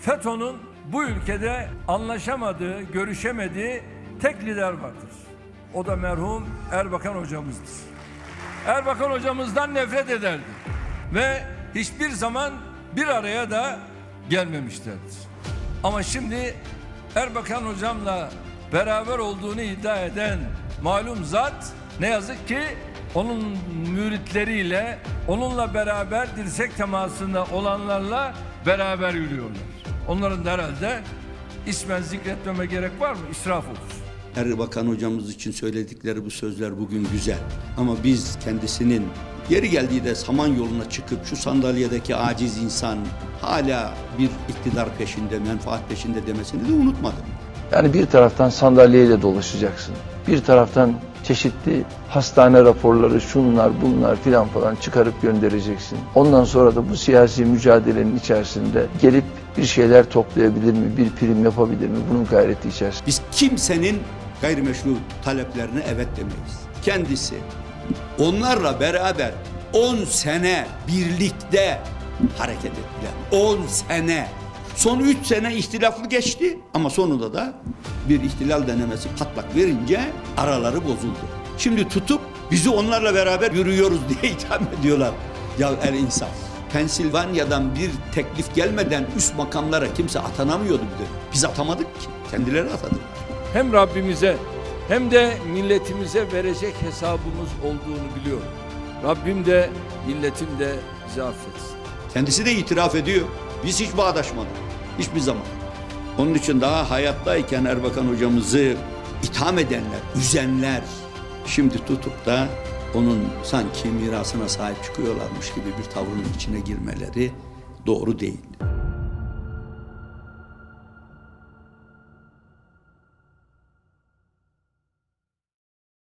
FETÖ'nün bu ülkede anlaşamadığı, görüşemediği tek lider vardır. O da merhum Erbakan hocamızdır. Erbakan hocamızdan nefret ederdi. Ve hiçbir zaman bir araya da gelmemişlerdir. Ama şimdi Erbakan hocamla beraber olduğunu iddia eden malum zat ne yazık ki onun müritleriyle onunla beraber dirsek temasında olanlarla beraber yürüyorlar. Onların da herhalde ismen zikretmeme gerek var mı? İsraf olur. Erbakan hocamız için söyledikleri bu sözler bugün güzel. Ama biz kendisinin yeri geldiği de saman yoluna çıkıp şu sandalyedeki aciz insan hala bir iktidar peşinde, menfaat peşinde demesini de unutmadım. Yani bir taraftan sandalyeyle dolaşacaksın. Bir taraftan çeşitli hastane raporları, şunlar bunlar filan falan çıkarıp göndereceksin. Ondan sonra da bu siyasi mücadelenin içerisinde gelip bir şeyler toplayabilir mi, bir prim yapabilir mi bunun gayreti içerisinde. Biz kimsenin gayrimeşru taleplerine evet demeyiz. Kendisi onlarla beraber 10 sene birlikte hareket ettiler. 10 sene. Son 3 sene ihtilaflı geçti ama sonunda da bir ihtilal denemesi patlak verince araları bozuldu. Şimdi tutup bizi onlarla beraber yürüyoruz diye itham ediyorlar. Ya el insaf. Pensilvanya'dan bir teklif gelmeden üst makamlara kimse atanamıyordu bir de. Biz atamadık ki. Kendileri atadı. hem Rabbimize hem de milletimize verecek hesabımız olduğunu biliyorum. Rabbim de milletim de bizi affetsin. Kendisi de itiraf ediyor. Biz hiç bağdaşmadık. Hiçbir zaman. Onun için daha hayattayken Erbakan hocamızı itham edenler, üzenler şimdi tutup da onun sanki mirasına sahip çıkıyorlarmış gibi bir tavrın içine girmeleri doğru değil.